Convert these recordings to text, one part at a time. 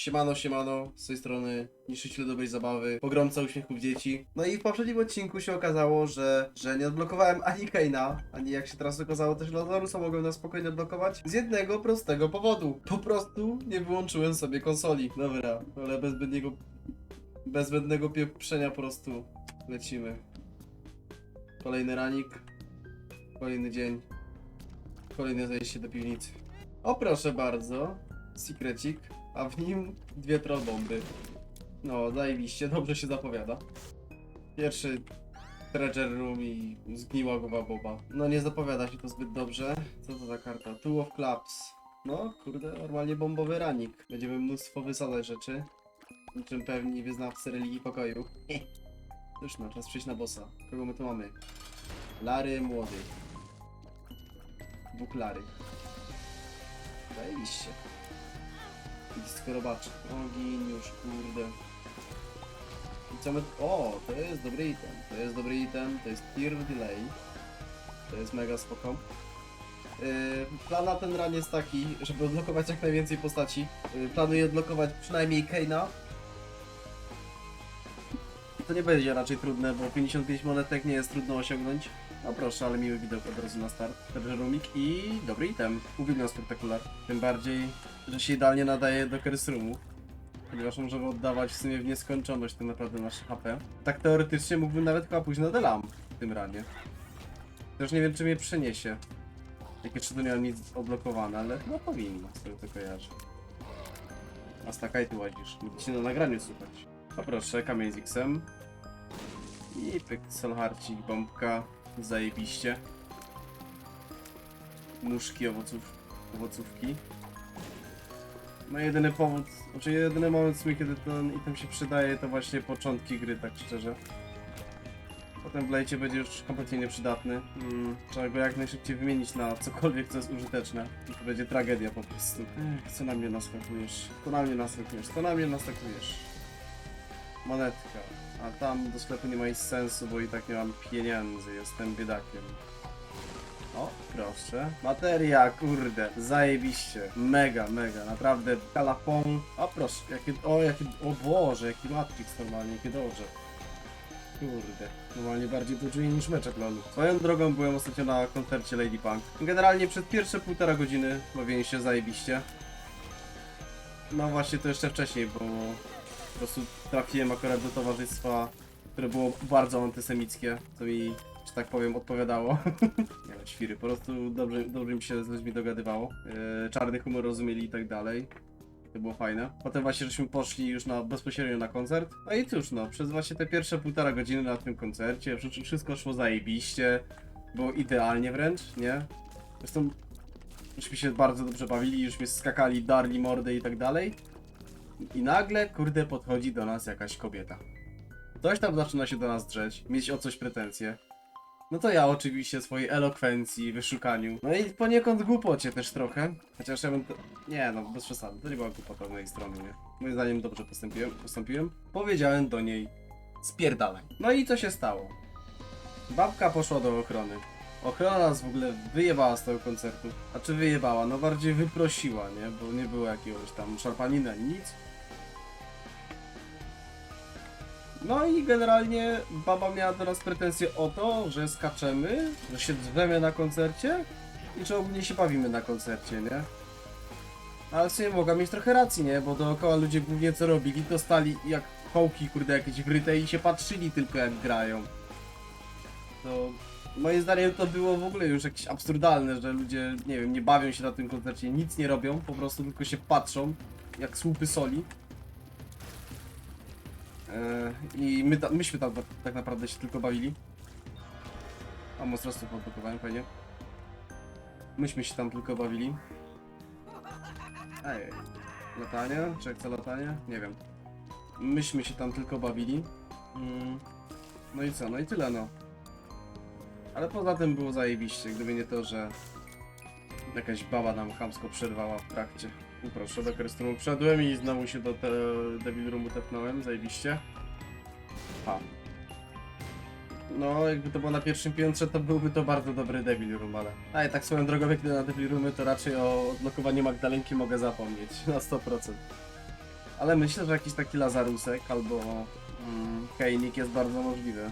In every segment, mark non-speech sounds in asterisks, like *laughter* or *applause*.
Siemano, siemano, z tej strony niszczyciel dobrej zabawy, pogromca uśmiechów dzieci. No i w poprzednim odcinku się okazało, że, że nie odblokowałem ani Keina, ani jak się teraz okazało też Lazarusa mogłem na spokojnie odblokować z jednego prostego powodu. Po prostu nie wyłączyłem sobie konsoli. Dobra, ale bez zbędnego, bez zbędnego pieprzenia po prostu lecimy. Kolejny ranik, kolejny dzień, kolejne zejście do piwnicy. O proszę bardzo, secrecik, a w nim dwie trollbomby. No, zajebiście, dobrze się zapowiada. Pierwszy treasure room i zgniła głowa Boba. No nie zapowiada się to zbyt dobrze. Co to za karta? Two of Clubs. No, kurde, normalnie bombowy ranik. Będziemy mnóstwo wysadzać rzeczy. Niczym pewni wyznawcy religii pokoju. Już no, czas przejść na bossa. Kogo my tu mamy? Lary młody. Dwóch Lary. Zajebiście. Blisko robaczy. Ogień już, kurde. I co my... O, to jest dobry item. To jest dobry item, to jest Tear Delay. To jest mega spoko. Yy, plan na ten run jest taki, żeby odblokować jak najwięcej postaci. Yy, planuję odblokować przynajmniej Kane'a. To nie będzie raczej trudne, bo 55 monetek nie jest trudno osiągnąć. No proszę, ale miły widok od razu na start. Roomik i dobry item. Uwielbiam spektakular. Tym bardziej, że się idealnie nadaje do curse roomu. Ponieważ możemy oddawać w sumie w nieskończoność tak naprawdę nasze HP. Tak teoretycznie mógłbym nawet chyba pójść na Delam w tym ranie. Też nie wiem czy mnie przeniesie. Jak jeszcze tu nie mam nic odblokowane, ale no powinno, z tego to kojarzę. A stakaj tu łazisz. Będzie się na nagraniu słuchać. O proszę, kamień z X-em. I pyk, solharcik, bombka. Zajebiście. Nóżki owoców, owocówki. No jedyny powód, znaczy jedyny moment w sumie, kiedy ten item się przydaje, to właśnie początki gry, tak szczerze. Potem w lejcie będzie już kompletnie nieprzydatny. Mm, trzeba go jak najszybciej wymienić na cokolwiek, co jest użyteczne. I to będzie tragedia po prostu. Ech, co na mnie naskakujesz? To na mnie naskakujesz, to na mnie naskakujesz. Monetka. A tam do sklepu nie ma nic sensu, bo i tak nie mam pieniędzy, jestem biedakiem. O, proszę. Materia, kurde, zajebiście. Mega, mega, naprawdę. Kalapon. O, proszę, jakie, o, jakie, o Boże, jaki Matrix normalnie, jakie dobrze. Kurde, normalnie bardziej to czuję niż meczek lolu. Swoją drogą byłem ostatnio na koncercie Lady Punk. Generalnie przez pierwsze półtora godziny bawiłem się zajebiście. No właśnie to jeszcze wcześniej, bo prostu trafiłem akurat do towarzystwa, które było bardzo antysemickie, co mi, że tak powiem, odpowiadało. *laughs* Nie no, świry, po prostu dobrze, dobrze mi się z ludźmi dogadywało. Yy, czarny humor rozumieli i tak dalej. To było fajne. Potem właśnie żeśmy poszli już na bezpośrednio na koncert. No i cóż no, przez właśnie te pierwsze półtora godziny na tym koncercie wszy- wszystko szło zajebiście. Było idealnie wręcz, nie? Zresztą Jużśmy się bardzo dobrze bawili, już mnie skakali, darli mordy i tak dalej. I nagle, kurde, podchodzi do nas jakaś kobieta. Ktoś tam zaczyna się do nas drzeć, mieć o coś pretensje. No to ja oczywiście swojej elokwencji, wyszukaniu. No i poniekąd głupocie też trochę. Chociaż ja bym to... Nie no, bez przesady, to nie była głupota z mojej strony, nie? Moim zdaniem dobrze postąpiłem. postąpiłem. Powiedziałem do niej, spierdalaj. No i co się stało? Babka poszła do ochrony. Ochrona nas w ogóle wyjebała z tego koncertu. A czy wyjebała? No bardziej wyprosiła, nie? Bo nie było jakiegoś tam szarpanina, nic. No i generalnie baba miała do nas pretensje o to, że skaczemy, że się drzwiemy na koncercie i że ogólnie się bawimy na koncercie, nie? Ale w sumie mogła mieć trochę racji, nie? Bo dookoła ludzie głównie co robili, to stali jak hołki, kurde, jakieś wryte i się patrzyli tylko jak grają. To moim zdaniem to było w ogóle już jakieś absurdalne, że ludzie, nie wiem, nie bawią się na tym koncercie, nic nie robią, po prostu tylko się patrzą jak słupy soli. Eee, I my ta, myśmy tam tak- tak naprawdę się tylko bawili. A monstrostwo podblokowałem, fajnie. Myśmy się tam tylko bawili. Ej, latanie? Czy jak latanie? Nie wiem. Myśmy się tam tylko bawili. Mm. No i co? No i tyle no. Ale poza tym było zajebiście, gdyby nie to, że jakaś baba nam chamsko przerwała w trakcie. Proszę, do Kerstrumu wszedłem i znowu się do te Devil Roomu tepnąłem, zajebiście. A. No, jakby to było na pierwszym piętrze, to byłby to bardzo dobry Devil Room, ale... A i tak swoją drogą, jak na Devil Roomy, to raczej o odblokowaniu Magdalenki mogę zapomnieć, *laughs* na 100%. Ale myślę, że jakiś taki Lazarusek albo mm, jest bardzo możliwy.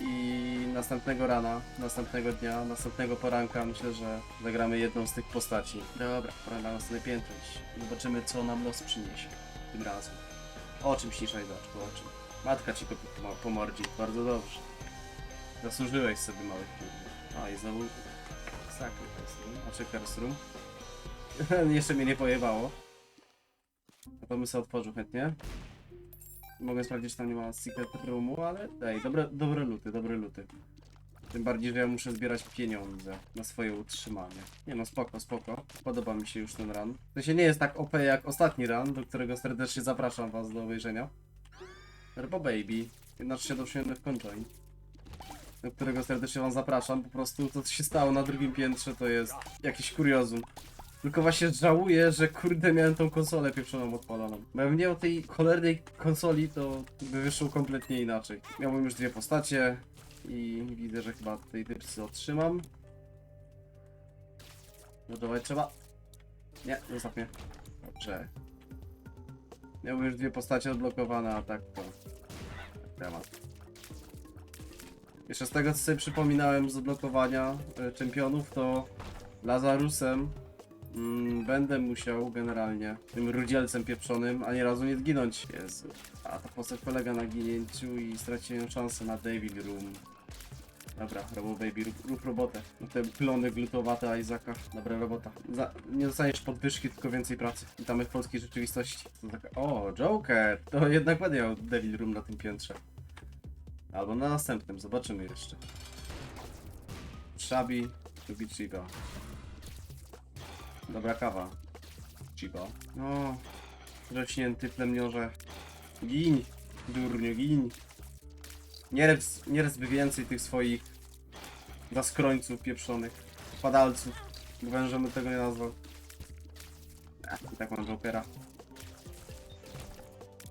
I następnego rana, następnego dnia, następnego poranka myślę, że zagramy jedną z tych postaci. Dobra, pora na następne piętro. Zobaczymy co nam los przyniesie tym razem. O czym śniszaj zaczku, o czym? Matka ci mordzie, bardzo dobrze. Zasłużyłeś sobie mały kurde. A i znowu Sacrifice a czy Room. *laughs* Jeszcze mnie nie pojebało. A to bym sobie otworzył chętnie. Mogę sprawdzić, czy tam nie ma Secret Roomu, ale daj, dobre, dobre luty, dobre luty. Tym bardziej, że ja muszę zbierać pieniądze na swoje utrzymanie. Nie no, spoko, spoko. Podoba mi się już ten run. To się nie jest tak OP jak ostatni run, do którego serdecznie zapraszam was do obejrzenia. Turbo Baby, 1.37 w Conjoin. Do którego serdecznie wam zapraszam. Po prostu to, co się stało na drugim piętrze, to jest jakieś kuriozum. Tylko właśnie żałuję, że kurde miałem tą konsolę pieprzoną odpaloną. Bo jakbym nie miał tej cholernej konsoli, to by wyszło kompletnie inaczej. Miałbym już dwie postacie i widzę, że chyba tej dypsy otrzymam. Budować trzeba. Nie, zostaw mnie. Dobrze. Miałbym już dwie postacie odblokowane, a tak to... Temat. Jeszcze z tego, co sobie przypominałem z odblokowania e, czempionów, to Lazarusem Mm, będę musiał generalnie tym rudzielcem pieprzonym ani razu nie zginąć. Jezu. A ta postać polega na ginięciu i straciłem szansę na Devil Room. Dobra, Robo Baby, rób, rób robotę. No Te plony glutowate Isaaca. Dobra robota. Za, nie dostaniesz podwyżki, tylko więcej pracy. Witamy w polskiej rzeczywistości. To taka... O, Joker! To jednak będę miał Devil Room na tym piętrze. Albo na następnym, zobaczymy jeszcze. Shabby, Chiba. Dobra kawa. Chiba. No, rośnięty plemniorze. Gin, durniu, gin. Nie rec, nie by więcej tych swoich zaskrońców pieprzonych. Padalców. Wężem tego nie nazwał. I tak mam Jokera.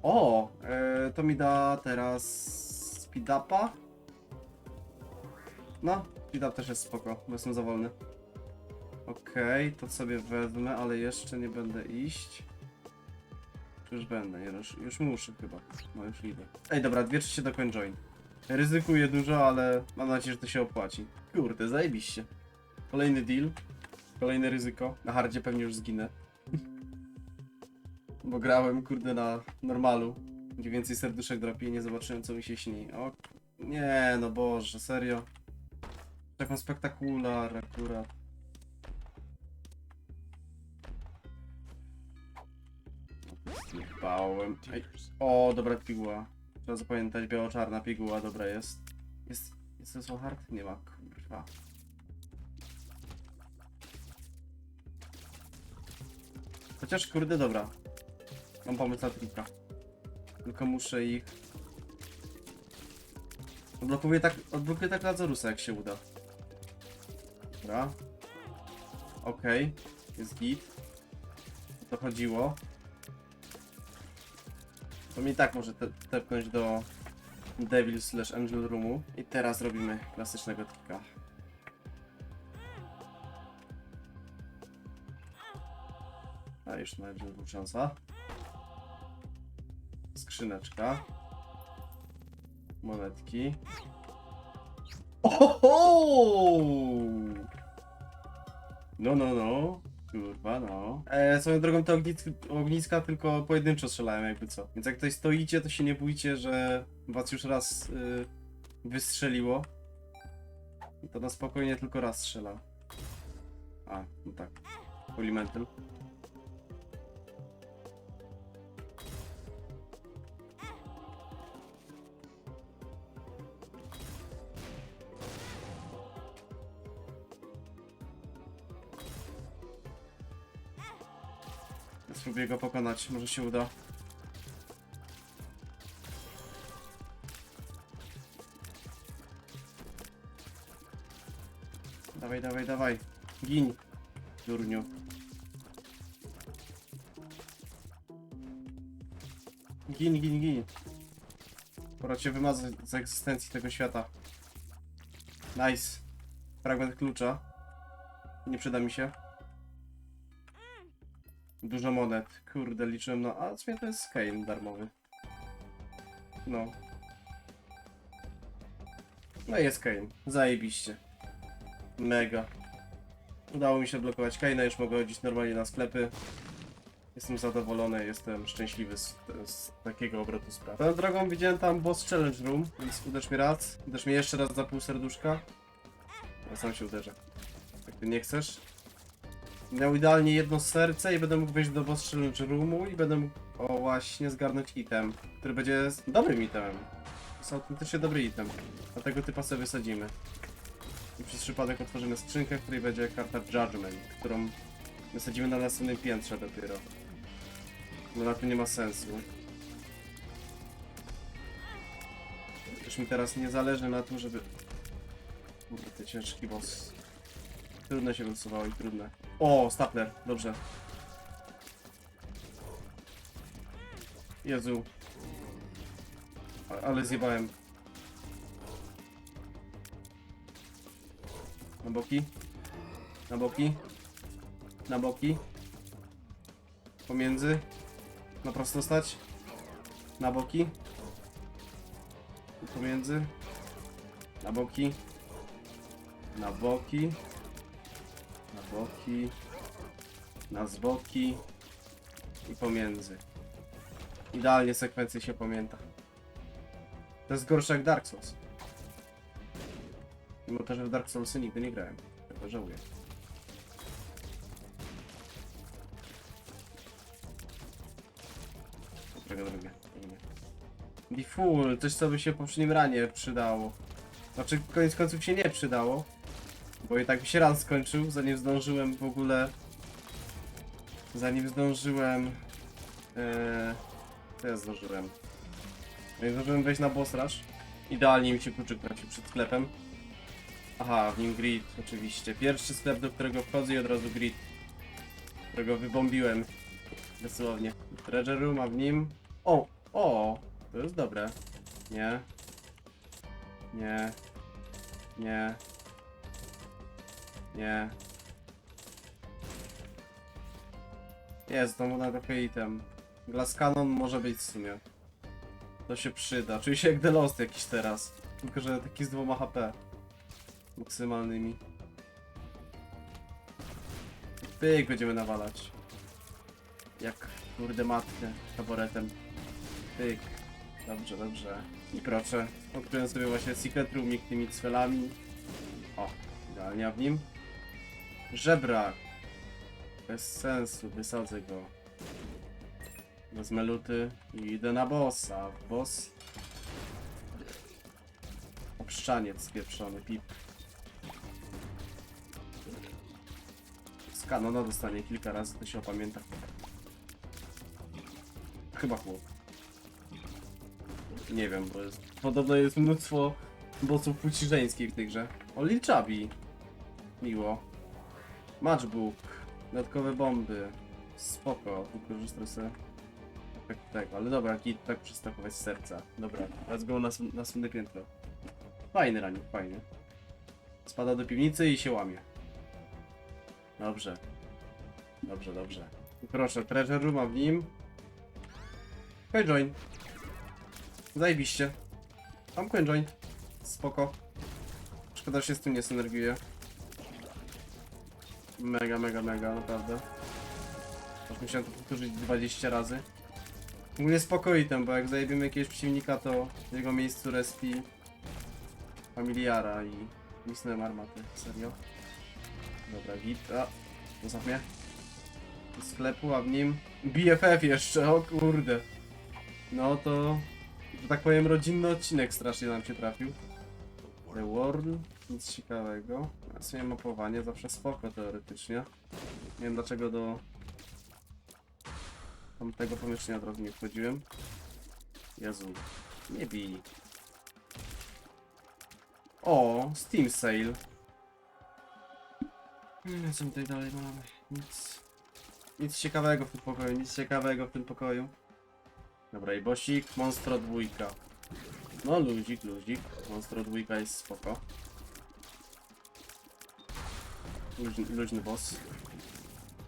O! E, to mi da teraz speed upa. No, speed up też jest spoko, bo jestem za wolny. Okej, to sobie wezmę, ale jeszcze nie będę iść. Już będę? Już, już muszę chyba. No już idę. Ej, dobra, dwie trzecie do join. Ryzykuję dużo, ale mam nadzieję, że to się opłaci. Kurde, zajebiście. Kolejny deal. Kolejne ryzyko. Na hardzie pewnie już zginę. *laughs* Bo grałem, kurde, na normalu. Gdzie więcej serduszek drapie i nie zobaczyłem, co mi się śni. O, nie, no boże, serio. Taką spektakular akurat. Bałem. Ej. O, dobra piguła. Trzeba zapamiętać, biało-czarna piguła, dobra jest. Jest, jest to hard? Nie ma, kurwa. Chociaż, kurde, dobra. Mam pomysł na trika. Tylko muszę ich... Odblokuję tak, odblokuję tak Lazarusa, jak się uda. Dobra. Okej. Jest git. To chodziło. To mi tak może te, tepnąć do Devil slash Angel Roomu. I teraz robimy klasycznego trika. A już na Angel Room szansa. Skrzyneczka. Monetki. Ohoho! No, no, no. Kurwa, no. E, swoją drogą te ogniska tylko pojedynczo strzelałem jakby co. Więc jak tutaj stoicie, to się nie bójcie, że was już raz y, wystrzeliło. I to na spokojnie tylko raz strzela. A, no tak. Polimental. Spróbuję go pokonać, może się uda. Dawaj, dawaj, dawaj. Gin, durniu. Gin, gin, gin. Pora cię wymazać z egzystencji tego świata. Nice. Fragment klucza. Nie przyda mi się. Dużo monet. Kurde, liczyłem na... A w sumie to jest Kane darmowy. No. No i jest Kane. Zajebiście. Mega. Udało mi się blokować Kane'a, już mogę chodzić normalnie na sklepy. Jestem zadowolony, jestem szczęśliwy z, z takiego obrotu spraw. Tą drogą widziałem tam boss challenge room, więc uderz mnie raz. Uderz mnie jeszcze raz za pół serduszka. Ja sam się uderzę. Jak ty nie chcesz. Miał idealnie jedno serce i będę mógł wejść do boss challenge roomu i będę mógł, o właśnie, zgarnąć item, który będzie dobrym itemem. To jest autentycznie dobry item. Dlatego typa sobie wysadzimy. I przez przypadek otworzymy skrzynkę, w której będzie karta Judgment, którą wysadzimy na następnym piętrze dopiero. No na tym nie ma sensu. Już mi teraz nie zależy na tym, żeby... Kurde, ty ciężki boss. Trudne się wysuwało i trudne. O, stapler, dobrze. Jezu. Ale zjebałem. Na boki. Na boki. Na boki. Pomiędzy. Na prosto stać. Na boki. Pomiędzy. Na boki. Na boki. Boki. Na zboki. I pomiędzy. Idealnie sekwencje się pamięta. To jest gorsze jak Dark Souls. Mimo to, że w Dark Soulsy nigdy nie grałem. Tego żałuję. Droga, droga. Default, coś co by się w poprzednim ranie przydało. Znaczy, koniec końców się nie przydało. Bo i tak mi się ran skończył, zanim zdążyłem w ogóle... Zanim zdążyłem... Eee, co ja zdążyłem? Zanim zdążyłem wejść na boss. Idealnie mi się kluczyk trafił przed sklepem. Aha, w nim grid, oczywiście. Pierwszy sklep, do którego wchodzę i od razu grid. Którego wybombiłem. Dosłownie. Treasure room, a w nim... O! O! To jest dobre. Nie. Nie. Nie. Nie. Jest, to na trochę item. Glass Cannon może być w sumie. To się przyda. Czuję się jak The Lost jakiś teraz. Tylko, że taki z dwoma HP. Maksymalnymi. Pyk będziemy nawalać. Jak kurde matkę taboretem. Pyk. Dobrze, dobrze. I proszę. Odkryłem sobie właśnie secret roomik tymi cfelami. O, idealnie w nim. Żebrak. Bez sensu, wysadzę go. Wezmę luty i idę na bossa. Boss. Obszczaniec spieprzony, pip. Z kanona dostanie kilka razy, to się opamięta. Chyba chłop. Nie wiem, bo jest, podobno jest mnóstwo bossów płci żeńskiej w tej grze. O, Lil Chubby. Miło. Matchbook. Dodatkowe bomby. Spoko, wykorzystam sobie tak, tak, ale dobra, git tak przystakować z serca. Dobra, let's go na następ- następne piętro. Fajny ranik, fajny. Spada do piwnicy i się łamie. Dobrze. Dobrze, dobrze. Proszę, treasure room, a w nim... Coin join. Zajebiście. Mam coin join. Spoko. Szkoda, że się z tym nie synergiuje. Mega, mega, mega, naprawdę. Aż musiałem to powtórzyć 20 razy. Mówię spokojnie tam, bo jak zajebiemy jakiegoś przeciwnika, to w jego miejscu respi familiara i misnąłem armaty. Serio? Dobra, git. A, poza mnie. Do sklepu, a w nim BFF jeszcze, o kurde. No to, że tak powiem, rodzinny odcinek strasznie nam się trafił. The World, nic ciekawego. W sumie mapowanie zawsze spoko teoretycznie. Nie wiem dlaczego do tamtego pomieszczenia od razu nie wchodziłem. Jezu, nie bij. O, Steam Sale. Hmm, Co my tutaj dalej mamy? Nic. Nic ciekawego w tym pokoju, nic ciekawego w tym pokoju. Dobra, i bosik, monstro dwójka. No luzik, luzik. Monstro dwójka jest spoko. Luźny, luźny boss.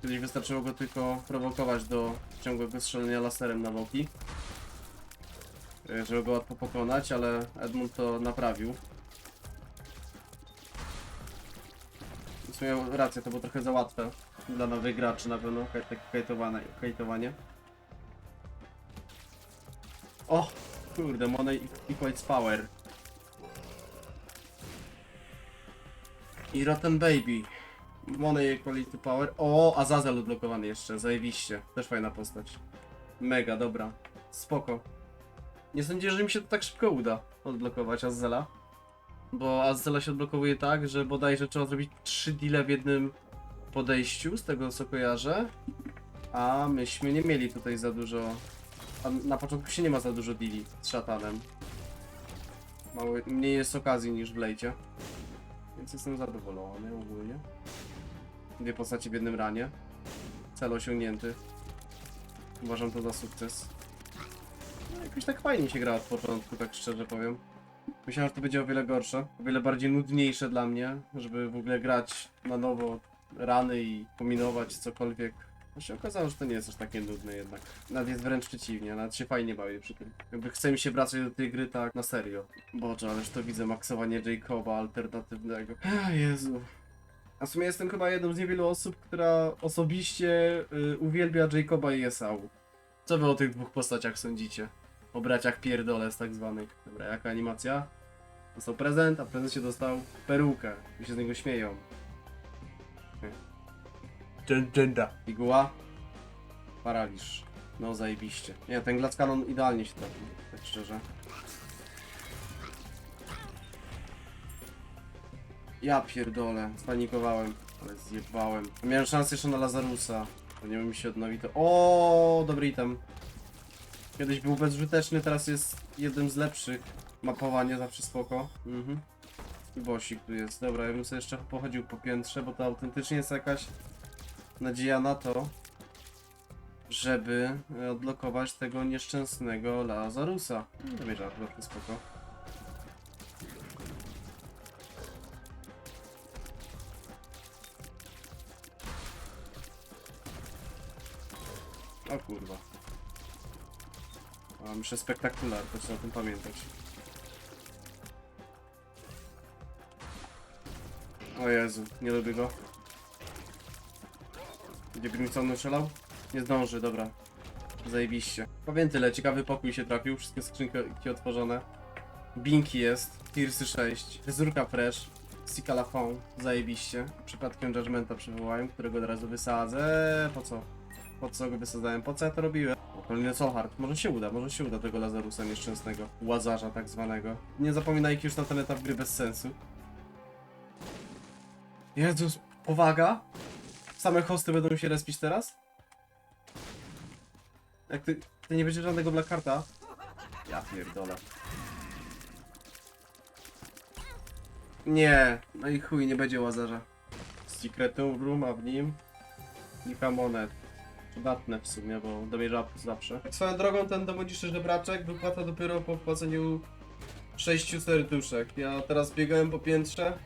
Kiedyś wystarczyło go tylko prowokować do ciągłego strzelania laserem na boki. e, Żeby go łatwo pokonać, ale Edmund to naprawił. W sumie miał rację, to było trochę za łatwe dla nowych graczy na pewno, takie hejtowane, hejtowanie. O! Kurde, Money equates power. I Rotten Baby. Money equality power. O, Azazel odblokowany jeszcze, zajebiście. Też fajna postać. Mega, dobra. Spoko. Nie sądzę, że mi się to tak szybko uda odblokować Azela. Bo Azela się odblokowuje tak, że bodajże trzeba zrobić 3 deale w jednym podejściu, z tego co kojarzę. A myśmy nie mieli tutaj za dużo. A na początku się nie ma za dużo deali z szatanem. Mały, mniej jest okazji niż w lejcie. Więc jestem zadowolony ogólnie. Dwie postacie w jednym ranie. Cel osiągnięty. Uważam to za sukces. No, jakoś tak fajnie się gra od początku, tak szczerze powiem. Myślałem, że to będzie o wiele gorsze, o wiele bardziej nudniejsze dla mnie, żeby w ogóle grać na nowo rany i kombinować cokolwiek. No się okazało, że to nie jest aż takie nudne jednak. Nawet jest wręcz przeciwnie, nawet się fajnie bawię przy tym. Jakby chce mi się wracać do tej gry tak na serio. Boże, ależ to widzę maksowanie Jacoba alternatywnego. Ech, Jezu. A w sumie jestem chyba jedną z niewielu osób, która osobiście y, uwielbia Jacoba i Esau. Co wy o tych dwóch postaciach sądzicie? O braciach pierdole z tak zwanych. Dobra, jaka animacja? Dostał prezent, a w prezencie dostał perukę. I się z niego śmieją. Dżenda. Iguła. Paraliż. No zajebiście. Nie, ten Glass Cannon idealnie się trafił, tak szczerze. Ja pierdolę, spanikowałem, ale zjebałem. Miałem szansę jeszcze na Lazarusa. Wiem, mi się odnowi to. O, dobry item. Kiedyś był bezużyteczny, teraz jest jednym z lepszych. Mapowanie zawsze spoko. Mhm. I bosik tu jest. Dobra, ja bym sobie jeszcze pochodził po piętrze, bo to autentycznie jest jakaś nadzieja na to, żeby odblokować tego nieszczęsnego Lazarusa. No, To mnie żartownie spoko. O kurwa. A, muszę spektakular, to trzeba o tym pamiętać. O Jezu, nie lubię go. Gdzie Grimstone strzelał? Nie zdąży, dobra. Zajebiście. Powiem tyle, ciekawy pokój się trafił, wszystkie skrzynki otworzone. Binki jest, Tirsy 6, fryzurka fresh, Sikalafon, zajebiście. Przypadkiem Judgmenta przywołałem, którego od razu wysadzę. Po co? Po co go wysadzałem? Po co ja to robiłem? Kolejny Soulhard. Może się uda, może się uda tego Lazarusa nieszczęsnego. Łazarza tak zwanego. Nie zapominajcie już na ten etap gry bez sensu. Jezus, powaga! Same hosty będą się respić teraz? Jak ty, ty nie będzie żadnego Black Carta? Ja pierdolę. Nie, no i chuj, nie będzie łazarza. Secret Room, a w nim kilka monet. Przydatne w sumie, bo domierza zawsze. Swoją drogą ten domodziszy żebraczek wypłata dopiero po wpłaceniu 6 serduszek. Ja teraz biegałem po piętrze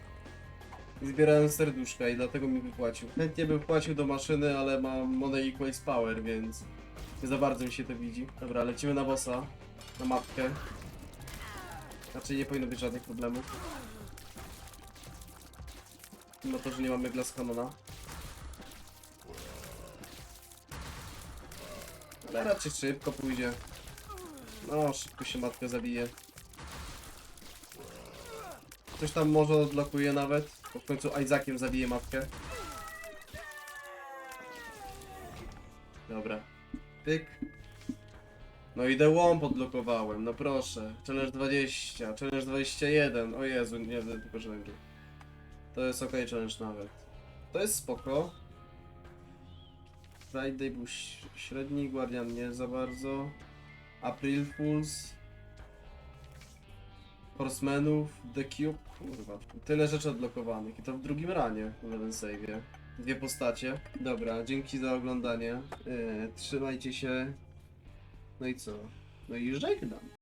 i zbierałem serduszka i dlatego mi wypłacił. Chętnie bym wpłacił do maszyny, ale mam Money Equals Power, więc nie za bardzo mi się to widzi. Dobra, lecimy na bossa, na mapkę. Raczej nie powinno być żadnych problemów. Mimo to, że nie mamy Glass Cannona. Ale raczej szybko pójdzie. No, szybko się matkę zabije. Coś tam może odblokuje nawet. Bo w końcu Isaakiem zabije matkę. Dobra. Pyk. No i The Łomb odblokowałem, no proszę. Challenge 20, challenge 21. O Jezu, nie tylko challenge. To jest ok challenge nawet. To jest spoko. Friday był średni, Guardian nie za bardzo. April Fools. Horsemenów, The Cube, kurwa. Tyle rzeczy odblokowanych i to w drugim ranie w jeden save'ie. Dwie postacie. Dobra, dzięki za oglądanie. Yy, trzymajcie się. No i co? No i żegnam.